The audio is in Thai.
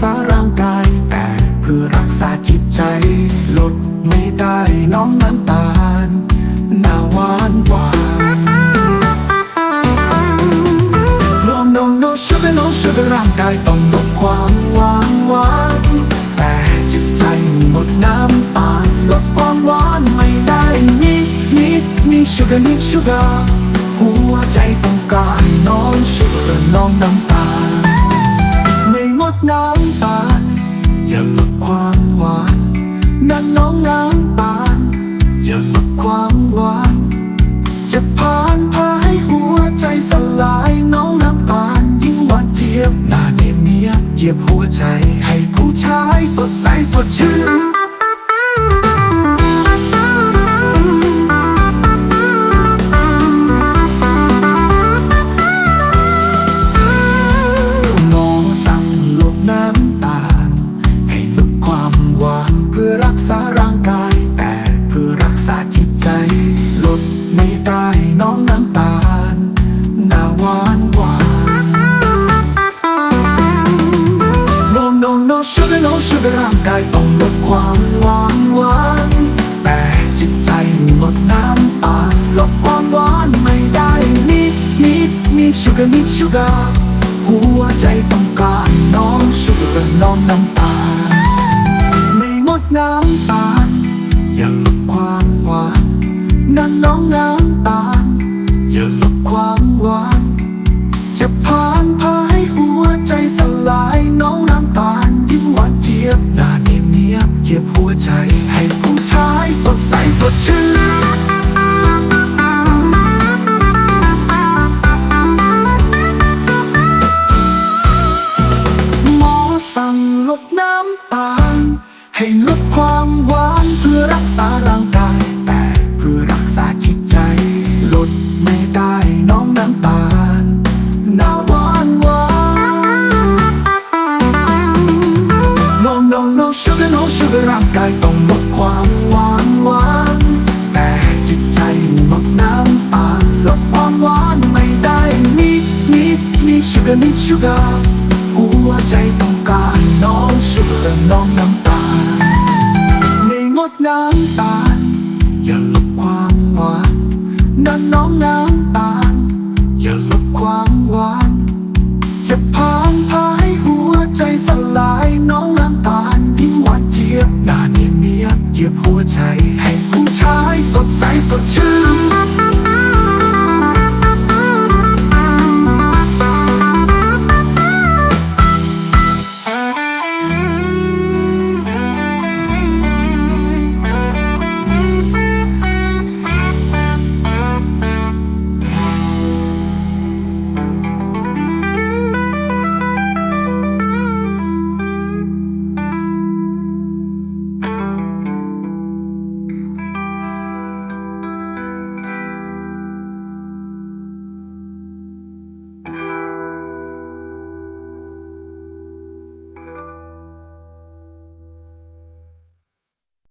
ษาร่างกาย แต่เพื่อรักษาจิตใจ ลดไม่ได้น้องน้ำตาลหน้าหวานหวานลองน้องน้องช่วยน้องช่วยร่างกายต้องลดความหวานหวานแต่จิตใจหมดน้ำตาลลดความหวานไม่ได้นิดนิดนี่ชูการนี่ชูการหัวใจต้องการน้องชูการน้องน้ำตาล not now เหยียบหัวใจให้ผู้ชายสดใสสดชื่น ช่วร่างกายต้องลดความหวานหวานแต่จิตใจลดน้ำตาลลดความหวานไม่ได้นิดนิดนิดชูการนิดชูการหัวใจต้องการน้องชูการน้องน้ำตาลไม่หมดน้ำตา สดชื่นหมอสั่งลดน้ำตาล ให้ลดความหวานเพื่อรักษาร่างกาย sweet หัวใจต้องการน้องชุดและน้องน้ำตาลในงดน้ำตาล อย่าลบความหวานนั่นน้องน้ำตาล อย่าลบความหวานจะพังพายหัวใจสลายน้องน้ำตาลยิ้มหวานเจี๊ยบหน้าเนียนเนียเยียบหัวใจให้ผู้ชายสดใสสดชื่น